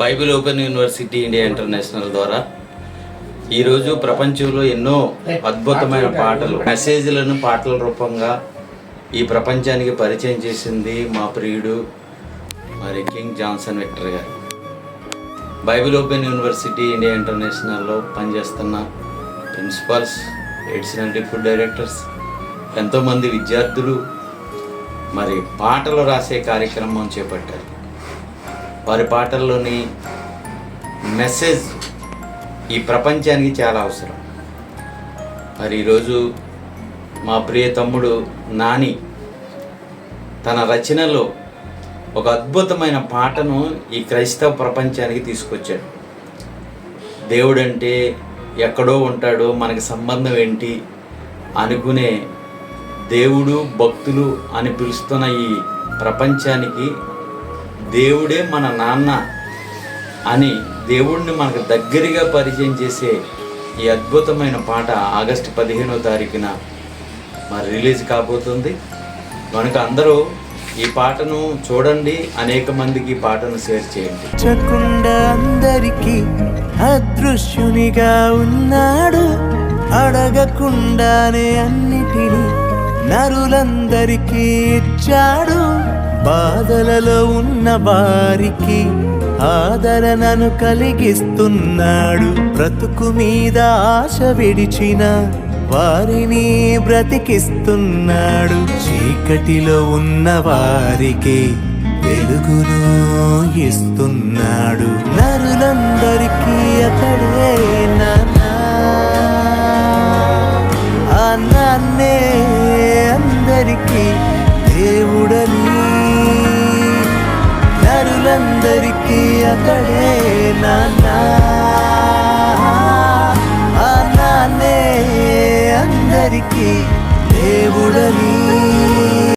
Bible open university India international ద్వారా ఈరోజు ప్రపంచంలో ఎన్నో అద్భుతమైన పాటలు. మెసేజ్లను పాటల రూపంగా ఈ ప్రపంచానికి పరిచయం చేసింది మా ప్రియుడు మరి కింగ్ జాన్సన్ విక్టర్ గారు. బైబిల్ ఓపెన్ యూనివర్సిటీ ఇండియా ఇంటర్నేషనల్లో పనిచేస్తున్న ప్రిన్సిపాల్స్ ఎడిషనల్ డిప్యూటీ డైరెక్టర్స్ ఎంతోమంది విద్యార్థులు మరి పాటలు రాసే కార్యక్రమం చేపట్టారు. వారి పాటల్లోని మెసేజ్ ఈ ప్రపంచానికి చాలా అవసరం. మరి ఈరోజు మా ప్రియ తమ్ముడు నాని తన రచనలో ఒక అద్భుతమైన పాటను ఈ క్రైస్తవ ప్రపంచానికి తీసుకొచ్చాడు. దేవుడంటే ఎక్కడో ఉంటాడో మనకి సంబంధం ఏంటి అనుకునే దేవుడు భక్తులు అని పిలుస్తున్న ఈ ప్రపంచానికి దేవుడే మన నాన్న అని దేవుడిని మనకు దగ్గరగా పరిచయం చేసే ఈ అద్భుతమైన పాట ఆగస్టు పదిహేనో తారీఖున మరి రిలీజ్ కాబోతుంది. మనకు అందరూ ఈ పాటను చూడండి అనేక మందికి ఈ పాటను షేర్ చేయండి. చకుండా అదృశ్యునిగా ఉన్నాడు. అడగకుండానే అన్నిటినీ నరులందరికీ ఇచ్చాడు. బాధలలో ఉన్న వారికి ఆదరణను కలిగిస్తున్నాడు. బ్రతుకు మీద ఆశ విడిచిన వారిని బ్రతికిస్తున్నాడు. చీకటిలో ఉన్న వారికి వెలుగును ఇస్తున్నాడు. నరులందరికీ అతడే నాన్న. ఆ నాన్నే అందరికీ దేవుడని నరులందరికీ అతడే ఆ నాన్నే అందరికీ దేవుడని